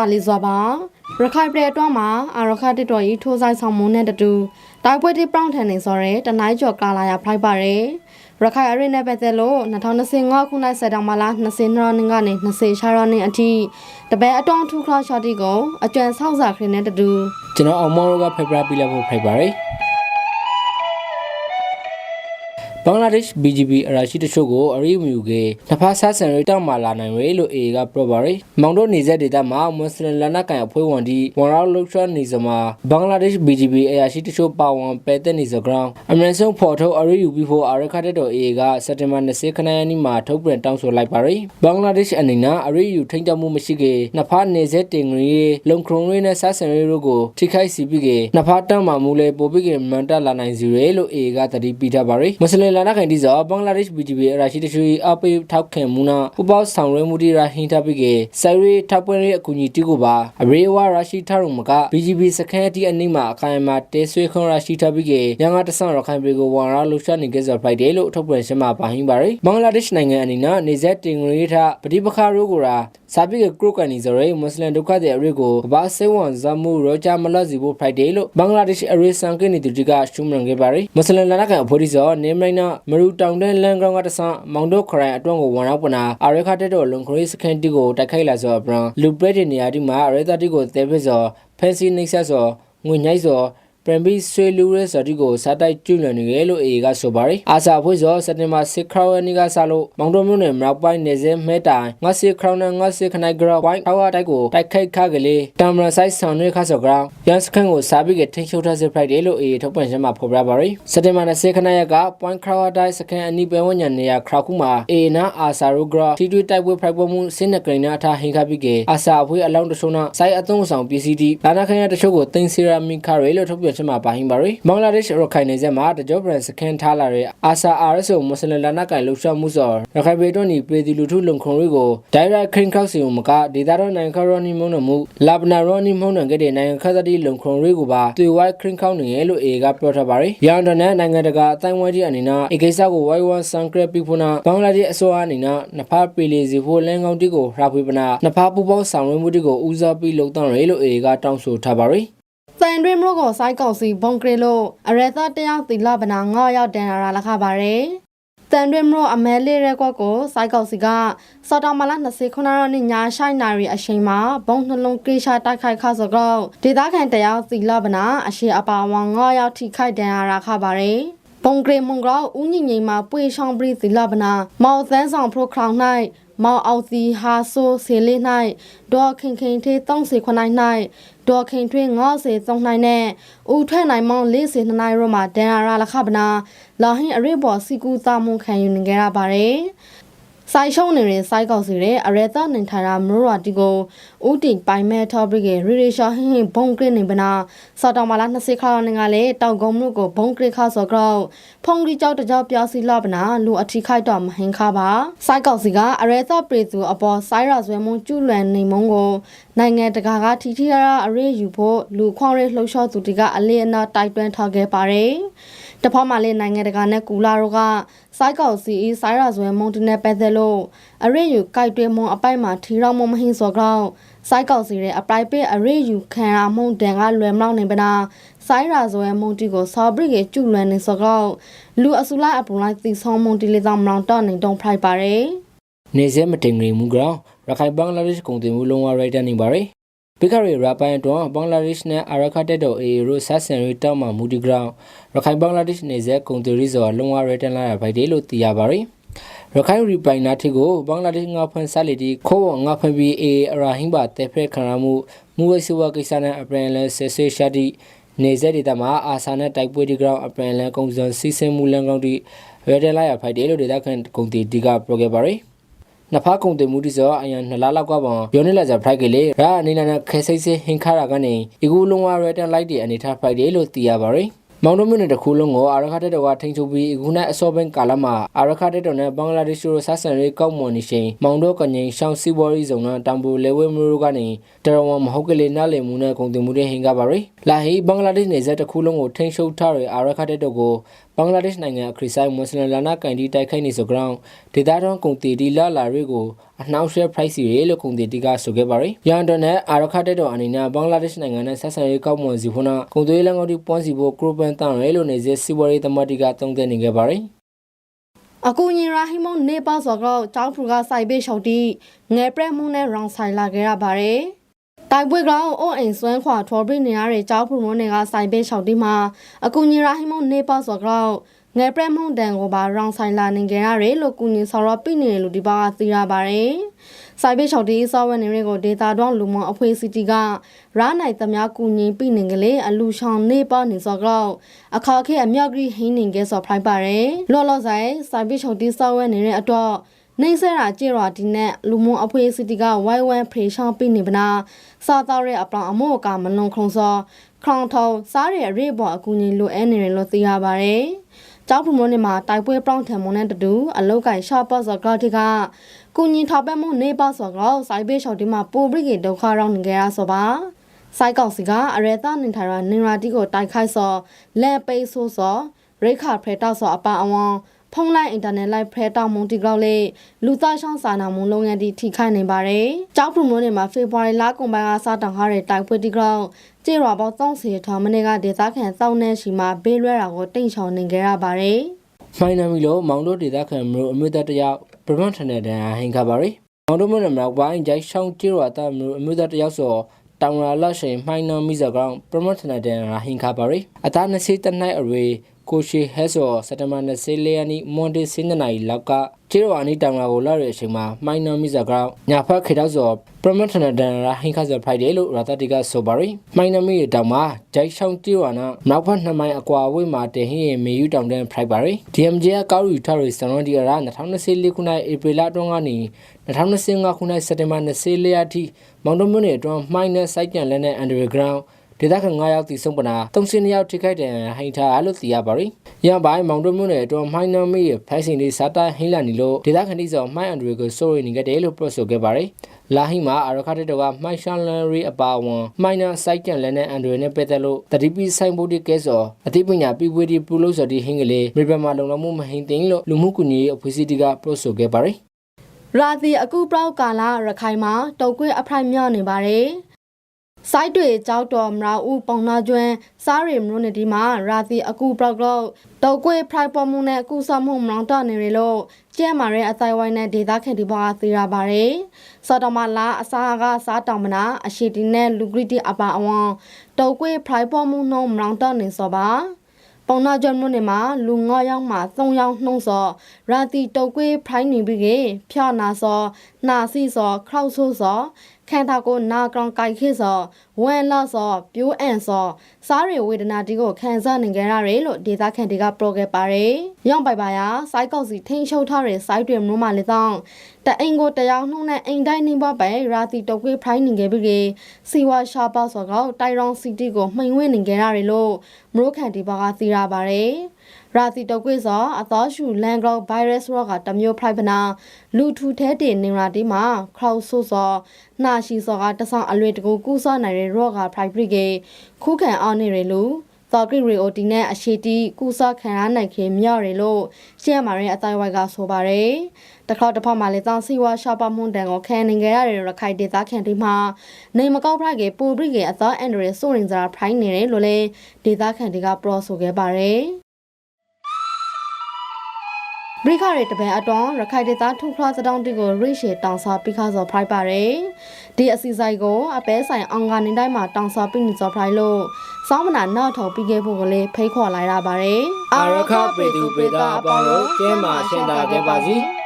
စာလေးစွာပါရခိုင်ပြည်အတွင်းမှာအာရခတစ်တော်ကြီးထိုးဆိုင်ဆောင်မုန်းတဲ့တတူတိုက်ပွဲတိပရောင်းထန်နေစောရဲတနိုင်းကျော်ကာလာရဖိုက်ပါရယ်ရခိုင်အရင်းနဲ့ပတ်သက်လို့2025ခုနှစ်စက်တောင်မလား20ရက်နေ့ကနေ20ရှာရနေ့အထိတပည့်အတောင်းထူခလာရှော့တီကိုအကျွမ်းဆောက်စာခရင်နဲ့တတူကျွန်တော်အောင်မောရောကဖေဖရာပြလိုက်ဖို့ဖိုက်ပါရ ဘင်္ဂလားဒေ့ရှ် BGP အရာရှိတချို့ကိုအရိမြူကေနဖာဆာဆန်ရီတောက်မာလာနိုင်ရလို့ AA ကပြောပါရယ်မောင်တို့နေတဲ့ဒေတာမှာမွတ်စလင်လန်နာကန်အဖွဲ့ဝင်ဒီဝန်ရောလုထရနေစမှာဘင်္ဂလားဒေ့ရှ် BGP အရာရှိတချို့ပါဝင်ပယ်တဲ့နေစဂရောင်းအမေဆုံးဖော်ထုတ်အရိယူပြီးဖို့အရခတ်တဲ့ AA ကစက်တင်ဘာ20ခဏရက်နေ့မှာထုတ်ပြန်တောင်းဆိုလိုက်ပါရယ်ဘင်္ဂလားဒေ့ရှ်အနေနဲ့အရိယူထိန်းချုပ်မှုမရှိကေနဖာနေဆက်တင်ငရီလုံခရုံရီနဲ့ဆာဆန်ရီတို့ကိုထိခိုက်စီပြီးကေနဖာတမ်းမှာမူလေပိုပြီးကေမန်တက်လာနိုင်စီရလို့ AA ကတတိပြထားပါရယ်မွတ်စလင်လန်နာကန်ဒီဇောဘင်္ဂလားဒေ့ရှ် BGP အရာရှိတချို့အပိထောက်ခံမှုနာပူပေါဆောင်ရွက်မှုတွေရာဟင်တာပြီးကေဆယ်ရီထောက်ပွင့်ရဲ့အကူအညီတိကိုပါအရေဝါရရှိထားရုံမက BGP စခန်းအတီအနိမအခိုင်အမာတဲဆွေခွန်ရရှိထားပြီးကေရန်ကတဆန်ရခိုင်ပြည်ကိုဝန်ရလှူရှာနေကြစော်ဖိုက်တယ်လို့ထုတ်ပြန်ရှင်းမှာပါဟင်းပါရယ်ဘင်္ဂလားဒေ့ရှ်နိုင်ငံအနေနဲ့နေဆက်တင်ငရီထပฏิပခါရိုးကိုရာစာပိကကရုကန်နီဇရေမွတ်စလင်ဒုက္ခသည်အရိကိုကဘာစေဝန်ဇမှုရောချမလစီဖို့ဖိုက်တယ်လို့ဘင်္ဂလားဒေ့ရှ်အရိစံကိနေတူတီကရှုံးမန်ခဲ့ပါရယ်မွတ်စလင်လန်ကန်အဖိုးဒီဇောနေမိုင်းနာမရူတောင်တဲ့လန်ဂရောင်းကတဆန်မောင်တို့ခရိုင်အတွန်းကိုဝန်ရောက်ပနာအရခတဲ့တော့လုံခရီးစခန်တီကိုတိုက်ခိုက်လာစောဘရန်လူပရက်တဲ့နေရာဒီမှာအရသတီကိုတဲဖစ်စောဖန်စီနှိပ်ဆက်စောငွေညိုက်စော ပရမ်ဘီဆွေလူရဲစတီကိုစားတိုက်ကျွလွန်နေရလို့အေကဆိုပါရယ်အာစာဖွဲ့စောစက်တင်ဘာ6ခရောင်းနီကစားလို့မောင်တော်မျိုးနဲ့မြောက်ပိုင်းနေစဲမဲတိုင်ငါစီခရောင်းနဲ့ငါစီခနိုင်ဂရောဝိုင်းထောက်တိုက်ကိုတိုက်ခိုက်ခကလေးတမ်မရဆိုင်ဆောင်ရွက်ခါစောဂရောင်းရန်စခန်ကိုစားပြီးကထိန်ချုပ်ထားစေဖိုက်တယ်လို့အေထုတ်ပြန်ရှင်းမှာဖော်ပြပါရယ်စက်တင်ဘာ20ခနိုင်ရက point crow တိုက်စခန်အနီးပဲဝညာနေရခရောက်ခုမှာအေနာအာစာရိုဂရောတီတူတိုက်ပွဲဖိုက်ပွဲမှုစင်းနကရင်နာထားဟင်ခပြီးကအာစာအဖွေးအလောင်းတရှုံးနာစိုက်အသုံးဆောင်ပစ္စည်းတီလာနာခရတချို့ကိုတင်စီရာမီခရဲလို့ထုတ်ပြန်ရှင်းမှာပါဟင်ပါရယ်ဘင်္ဂလားဒေ့ရှ်ရခိုင်နယ်စပ်မှာတကြောပရန်စခန်ထားလာတဲ့အာဆာ RSO မွတ်စလင်လနာကန်လှုပ်ရှားမှုစော်ရခိုင်ပြည်တွင်းဤပြည်သူလူထုလုံခုံတွေကို direct ခရင်ခောက်စီုံမကဒေတာတော့နိုင်ငံခရောနီမုံနမှုလာဘနာရောနီမုံနခဲ့တဲ့နိုင်ငံခသတိလုံခုံတွေကိုပါတွေ့ဝိုင်းခရင်ခောက်နေရလို့အေကပြောထားပါတယ်။ရန်တနဲ့နိုင်ငံတကာအတိုင်းဝိုင်းကြီးအနေနဲ့အေကိစ္စကိုဝိုင်းဝန်းဆန်ကရပီဖုနာဘင်္ဂလားဒေ့ရှ်အစိုးရအနေနဲ့နဖာပီလီစီဖို့လန်ကောင်တီကိုရာဖွေပနာနဖာပူပေါင်းဆောင်ရွက်မှုတီကိုဦးစားပေးလုပ်တော့ရလို့အေကတောင်းဆိုထားပါတ ယ်။တန်တွင်မလို့ကိုစိုက်ကောက်စီဘုံကရလို့အရသတယောက်တီလပနာ9ရောက်တန်လာလာခပါရယ်တန်တွင်မလို့အမဲလေးရဲကွက်ကိုစိုက်ကောက်စီကစော်တော်မလာ29ရက်နေ့ညရှိုင်းနာရီအချိန်မှာဘုံနှလုံးကိရှာတိုက်ခိုက်ခါဆိုတော့ဒေသခံတယောက်တီလပနာအရှိအပါဝါ9ရောက်ထိခိုက်တန်လာခပါရယ်ဘုံကရမုံကောဦးညင်ငိမ်မှာပွေဆောင်ပရိသီလပနာမောင်သန်းဆောင်ပရိုခရောင်၌မောင်အောင်စီဟာဆိုဆေလေး၌ဒေါ်ခင်ခင်သေး30ခုနိုင်၌ ဒေါ်ခင်ထွေး90သုံးနိုင်နဲ့ဦးထွက်နိုင်မောင်40နှစ်နိုင်ရောမှာဒန်ရာရလခပနာလာဟင်အရိဘော်စီကူတာမုန်ခံယူနေကြရပါတယ် ဆိုင်ရှုံးနေတဲ့စိုက်ကောက်စီတဲ့အရေသနိုင်ထာရာမရိုရာတီကိုဦးတင်ပိုင်မဲ့ထော့ဘရစ်ကရီရီရှာဟင်းဟင်းဘုံကရနေပနာစော်တော်မာလာ20ခါနေကလည်းတောက်ကုံမှုကိုဘုံကရခါစောကောက်ဖုန်ရီကြောက်တကြောက်ပြောစီလပနာလူအထီခိုက်တော့မဟင်ခါပါစိုက်ကောက်စီကအရေသပရိသူအပေါ်စိုက်ရဆွဲမုံကျူလွန်နေမုံကိုနိုင်ငံတကာကထီထီရရအရေးယူဖို့လူခွန်ရဲလှုပ်ရှားသူတွေကအလေးအနာတိုက်တွန်းထားခဲ့ပါတယ် တဖက်မှာလည်းနိုင်ငံတကာနဲ့ကူလာတို့ကစိုက်ကောက်စီစိုက်ရဆွဲမုံတနဲ့ပတ်သက်လို့အရေးယူကြိုက်တွဲမုံအပိုက်မှာထီရောက်မမဟင်းစောကောက်စိုက်ကောက်စီရဲ့အပရိုက်ပစ်အရေးယူခံရမှုတန်ကလွယ်မလောက်နေပနာစိုက်ရာဇွဲမုံတီကိုဆော်ဘရစ်ကကျူလွန်နေစောကောက်လူအစုလိုက်အပူလိုက်တီဆောင်မုံတီလေးဆောင်မလောင်တော့နေတုံဖိုက်ပါတယ်နေစဲမတင်ငရီမူကောင်ရခိုင်ဘင်္ဂလားဒေ့ရှ်ကုန်တင်မှုလုံးဝရိုက်တန်နေပါရယ် ဘီကာရီရာပိုင်းတော့ဘင်္ဂလားဒေ့ရှ်နဲ့အာရခတက်တော်အေရိုဆက်ဆန်ရီတောက်မှမူဒီဂရောင်းရခိုင်ဘင်္ဂလားဒေ့ရှ်နေစဲကုန်တင်ရီဇော်လုံးဝရိုက်တန်လာရဖိုက်တယ်လို့သိရပါရယ်ရခိုင်ရီပိုင်နာတီကိုဘင်္ဂလားဒေ့ရှ်ငါဖွန်ဆာလီတီခိုးငါဖွန်ဘီအေအရာဟင်းပါတေဖရက်ခံရမှုမူဝဲစီဝါကိစ္စနဲ့အပရန်လဲဆေဆေရှာတီနေဆက်ဒေတာမှာအာဆာနဲ့တိုက်ပွဲဒီဂရောင်းအပရန်လဲကုံစံစီစင်မှုလန်ကောင်းတီရတဲ့လိုက်ရဖိုက်တယ်လို့ဒေတာခန်ကုန်တီဒီကပရိုဂရပါရယ် နဖာကုံတင်မှုတိစောအယံနှစ်လလောက်ကပေါပြောနေလာကြဖိုက်ကေလေရာအနေနဲ့ခဲစိတ်စိဟင်ခါရာကနေဒီကူလုံးဝရတန်လိုက်တဲ့အနေထားဖိုက်တယ်လို့သိရပါရယ် မောင်တို့မြို့နယ်တစ်ခုလုံးကိုအာရခတက်တော်ကထိန်ချုပ်ပြီးအခုနဲ့အစောပိုင်းကာလမှာအာရခတက်တော်နဲ့ဘင်္ဂလားဒေ့ရှ်တို့ဆက်ဆံရေးကောက်မွန်နေရှင်မောင်တို့ကငိန်ရှောင်းစီဘော်ရီဇုံနဲ့တမ်ပူလေဝဲမျိုးကနေတရဝမဟုတ်ကလေးနားလည်မှုနဲ့ကုန်တင်မှုတွေဟင်ကြပါရယ်လာဟီဘင်္ဂလားဒေ့ရှ်နယ်စပ်တစ်ခုလုံးကိုထိန်ချုပ်ထားတဲ့အာရခတက်တော်ကိုဘင်္ဂလားဒေ့ရှ်နိုင်ငံအခရီးဆိုင်မွတ်စလင်လာနာကန်ဒီတိုက်ခိုက်နေဆိုကြောင်းဒေသတွင်းကုန်တီဒီလာလာတွေကို အနှောင့်အယှက် price တွေလို့ကုန်တင်တီကဆိုခဲ့ပါတယ်ရန်တော်နဲ့အာရခတက်တော်အနေနဲ့ဘင်္ဂလားဒေ့ရှ်နိုင်ငံနဲ့ဆက်ဆံရေးကောက်မွန်စီဖို့နာကုန်သွယ်ရေးလမ်းကောက်တီပွန်းစီဖို့ကရိုပန်တန်ရဲလို့နေစေစီဝရီသမတိကတုံးတဲ့နေခဲ့ပါတယ်အကူညီရာဟီမုန်နေပါစောကတော့ကျောင်းဖူကစိုက်ပေးရှောက်တီငယ်ပရက်မှုနဲ့ရောင်ဆိုင်လာခဲ့ရပါတယ်တိုက်ပွဲကောင်အိုးအိမ်ဆွမ်းခွာထော်ပြနေရတဲ့ကျောင်းဖူမုန်တွေကစိုက်ပေးရှောက်တီမှာအကူညီရာဟီမုန်နေပါစောကတော့ ငယ်ပရက်မှုတန်ကိုပါရောင်ဆိုင်လာနေကြရတယ်လို့ကူညီဆောင်ရပြနေတယ်လို့ဒီပါကသိရပါတယ်စိုက်ပေးရှောက်တီစောဝဲနေတွေကိုဒေတာတော့လူမအဖွဲ့စီတီကရာနိုင်သမားကူညီပြနေကလေးအလူရှောင်းနေပါနေစောကတော့အခါခဲအမြောက်ကြီးဟင်းနေကဲစောဖိုက်ပါတယ်လော်လော်ဆိုင်စိုက်ပေးရှောက်တီစောဝဲနေတဲ့အတော့နိုင်ဆရာကြေရွာဒီနဲ့လူမအဖွဲ့စီတီကဝိုင်းဝန်းဖေရှောင်းပြနေပနာစားတော့တဲ့အပလောင်အမို့ကမလွန်ခုံစောခေါင်ထုံစားရရေပေါ်အကူညီလိုအဲနေတယ်လို့သိရပါတယ် ကျောက်ဖုံမုန်းနေမှာတိုက်ပွဲပေါင်းထံမုန်းနဲ့တူတူအလောက်ကင်ရှော့ပတ်စောကတိကကုညီထောက်ပတ်မှုနေပါစောကောစိုက်ပေးရှောက်ဒီမှာပိုဘရိကေဒုက္ခရောက်နေကြရဆိုပါစိုက်ကောက်စီကအရေသနင်ထိုင်ရာနင်ရာတီကိုတိုက်ခိုက်စောလဲပိတ်ဆိုးစောရိခါဖရဲတောက်စောအပအဝံဖုန်းလိုက်အင်တာနက်လိုက်ဖရဲတောက်မုန်တီကောက်လေလူသားရှောင်းစာနာမှုလုပ်ငန်းတီထိခိုက်နေပါတယ်။ကြောက်ဖုံမုန်းနေမှာဖေဖော်ဝါရီလကုန်ပိုင်းကစတောင်ဟာတဲ့တိုက်ပွဲတီကောက်ကျေရွာပေါင်း30ထောင်မနေ့ကဒေသခံစောင်းနေရှိမှာဘေးလွဲတာကိုတိန့်ချောင်နေကြရပါတယ်။မိုင်းနမီလိုမောင်တို့ဒေသခံမျိုးအမျိုးသားတယောက်ပရမန်ထနယ်တန်ဟင်ခပါရီမောင်တို့မျိုးနမဝိုင်းကြိုက်ရှောင်းကျေရတာမျိုးအမျိုးသားတယောက်ဆိုတောင်လာလရှိန်မိုင်းနမီဇကောင်ပရမန်ထနယ်တန်ဟင်ခပါရီအသား20တနိုက်အရေ ကိုရှိဟဲဆိုစက်တမ24ရက်နေ့မွန်ဒေးစင်းနိုင်လောက်ကကျေရအနီတောင်လာကိုလာရတဲ့အချိန်မှာမိုင်းနမီဇကောင်ညာဖက်ခေတောက်ဆိုပရမန်ထနယ်တန်ဟင်ခဆိုဖိုက်တယ်လို့ရာတတိကဆိုပါရီမိုင်းနမီတောင်မှာကြိုက်ရှောင်းကျေရနာနောက်ဖက်နှစ်မိုင်အကွာဝေးမှာတင်ဟင်းမေယူတောင်တန်းဖိုက်ပါရီ DMJ ကကောက်ယူထားရစံတော်ဒီအရာ2024ခုနှစ်ဧပြီလအတွင်းကနေ2025ခုနှစ်စက်တင်ဘာ24ရက်အထိမောင်တုံမြို့နယ်အတွင်းမိုင်းနဲ့စိုက်ကြံလက်နဲ့ underground ဒေသခံ9ယောက်တည်ဆုံးပနာ30ယောက်ထိခိုက်တယ်ဟိန်ထားလို့သိရပါရီ။ရန်ပိုင်းမောင်တုံမြို့နယ်အတွင်းမိုင်းနမီရဲ့ဖိုင်စင်လေးစားတိုင်းဟိလာနီလို့ဒေသခံတိစောမိုင်းအန်ဒရီကိုစိုးရိမ်နေကြတယ်လို့ပြောဆိုခဲ့ပါရီ။လာဟိမှာအရခတ်တောကမိုင်းရှန်လန်ရီအပါဝန်မိုင်းနာစိုက်ကြံလက်နဲ့အန်ဒရီနဲ့ပတ်သက်လို့တတိပိဆိုင်ဘုတ်ဒီကဲစောအသိပညာပြပွေးဒီပူလို့ဆိုဒီဟင်းကလေးမြေပမာလုံလောက်မှုမဟင်းသိန်းလို့လူမှုကွန်ရက်အဖွဲ့အစည်းတွေကပြောဆိုခဲ့ပါရီ။ရာသီအကူပြောက်ကာလရခိုင်မှာတုတ်ကွေးအဖရိုက်မြော့နေပါတယ်။ စိုက်တွေကြောက်တော်မရာဦးပုံနာကျွန်းစားရီမရုနေဒီမှာရာသီအကူပြောက်တော့တုတ်ကွေးဖရိုက်ပေါ်မှုနဲ့အကူဆမှုမလောင်တော့နေရလို့ကျဲမာတဲ့အတိုင်းဝိုင်းနဲ့ဒေသခံဒီဘောကသိရပါတယ်။စော်တော်မလာအစားကစားတောင်မနာအရှိတီနဲ့လူဂရီတီအပါအဝံတုတ်ကွေးဖရိုက်ပေါ်မှုနှုံမလောင်တော့နေစောပါ။ပုံနာကြွမြို့နယ်မှာလူ9ယောက်မှ3ယောက်နှုံးစောရာတီတုတ်ကွေးဖိုင်းနေပြီးကဖျောက်နာစောနာစီစောခောက်ဆိုးစော ခန်တာကိုနာကောင်ကြိုက်ခေစောဝမ်လာစောပြိုးအန်စောစားရဝေဒနာတီကိုခံစားနေကြရတယ်လို့ဒေသခံတွေကပြောခဲ့ပါတယ်။ရောင်ပိုင်ပါရစိုက်ကောက်စီထိန်ချုပ်ထားတဲ့စိုက်တွေမျိုးမှလည်းတောင်းတအိမ်ကိုတယောက်နှုံးနဲ့အိမ်တိုင်းနေပါပဲရာတီတုတ်ကွေးဖိုင်းနေခဲ့ပြီးကစီဝါရှာပါစောကောတိုင်ရောင်စီတီကိုမှိန်ဝင့်နေကြရတယ်လို့မရိုးခန်ဒီဘာကသိရပါတယ်။ ရာသီတုတ်ကွေးစောအသောရှူလန်ဂရောဗိုင်းရပ်စ်ရောဂါတမျိုးဖရိုက်ပနာလူထူထဲတင်နေရာတီမှာခေါက်ဆိုးစောနှာရှိစောကတဆောင်အလွေတကူကူးစောနိုင်တဲ့ရောဂါဖရိုက်ပရိကေခုခံအောင်နေရလူသောကရီရီအိုတီနဲ့အရှိတီကူစောခံရနိုင်ခေမြော့ရလို့ရှဲမာရင်အတိုင်းဝိုက်ကဆိုပါတယ်တခေါက်တစ်ဖက်မှာလေတောင်စီဝါရှာပါမှုန်တန်ကိုခံနေကြရတဲ့ရခိုင်ဒေသခံတွေမှာနေမကောက်ဖရိုက်ကေပူပရိကေအသောအန်ဒရီစိုးရင်စရာဖရိုက်နေတယ်လို့လေဒေသခံတွေကပရောဆိုခဲ့ပါတယ် ဘရိခရဲတပန်အတွန်းရခိုင်ဒေသထုခရစတောင်းတီကိုရိရှေတောင်စာပိခါစောဖရိုက်ပါတယ်ဒီအစီဆိုင်ကိုအပဲဆိုင်အောင်ကနေတိုင်းမှာတောင်စာပိနေစောဖရိုက်လို့စောင်းမနာနောက်ထော်ပြီးခဲ့ဖို့ကလေးဖိတ်ခေါ်လိုက်ရပါတယ်အာရခပေသူပေတာအပေါင်းတို့ကျဲမှာရှင်းတာခဲ့ပါစီ။